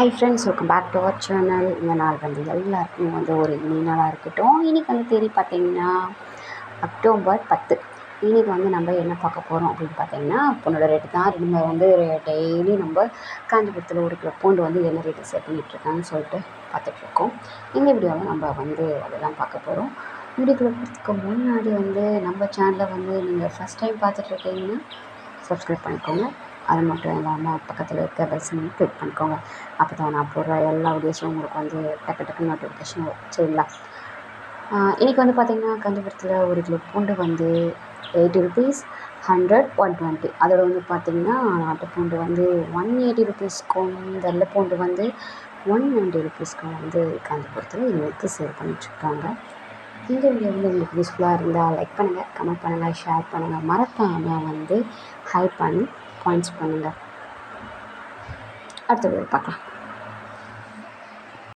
Hi friends welcome back to our channel இந்த நாள் வந்து எல்லாருக்கும் வந்து ஒரு இனி நாளாக இருக்கட்டும். இன்றைக்கி வந்து தேதி பார்த்தீங்கன்னா அக்டோபர் பத்து. இன்றைக்கி வந்து நம்ம என்ன பார்க்க போகிறோம் அப்படின்னு பார்த்தீங்கன்னா பொண்ணோட ரேட்டு தான். நம்ம வந்து டெய்லி நம்ம காஞ்சிபுரத்தில் ஒரு கிலோ பூண்டு வந்து என்ன ரேட்டு செட் பண்ணிகிட்ருக்காங்கன்னு சொல்லிட்டு பார்த்துட்ருக்கோம் இந்த வீடியோவில் நம்ம வந்து அதை தான் பார்க்க போகிறோம் வீடியோக்குள்ளே போகிறதுக்கு முன்னாடி வந்து நம்ம சேனலை வந்து நீங்கள் ஃபஸ்ட் டைம் பார்த்துட்ருக்கீங்கன்னா சப்ஸ்கிரைப் பண்ணிக்கோங்க. அது மட்டும் இல்லாமல் பக்கத்தில் இருக்க பெல் சிம்லையும் கிளிக் பண்ணிக்கோங்க. அப்போ தான் நான் போடுற எல்லா வீடியோஸும் உங்களுக்கு வந்து டக்கு டக்கு நோட்டிஃபிகேஷன் வரும். சரிங்களா? இன்றைக்கி வந்து பார்த்திங்கன்னா கந்தபுரத்தில் ஒரு கிலோ பூண்டு வந்து eighty rupees hundred one twenty அதோட வந்து பார்த்திங்கன்னா நாட்டு பூண்டு வந்து ஒன் எயிட்டி ருபீஸ்க்கும் வெள்ளை பூண்டு வந்து ஒன் நைன்ட்டி ருபீஸ்க்கும் வந்து காஞ்சிபுரத்தில் எங்களுக்கு சேல் பண்ணிட்டுருக்காங்க. இந்த வீடியோ வந்து உங்களுக்கு யூஸ்ஃபுல்லாக இருந்தால் லைக் பண்ணுங்கள் கமெண்ட் பண்ணுங்கள் ஷேர் பண்ணுங்கள் மறக்காமல் வந்து ஹைப் பண்ணி பாயிண்ட்ஸ் பண்ணுங்கள் அடுத்த வீடியோ பார்க்கலாம்.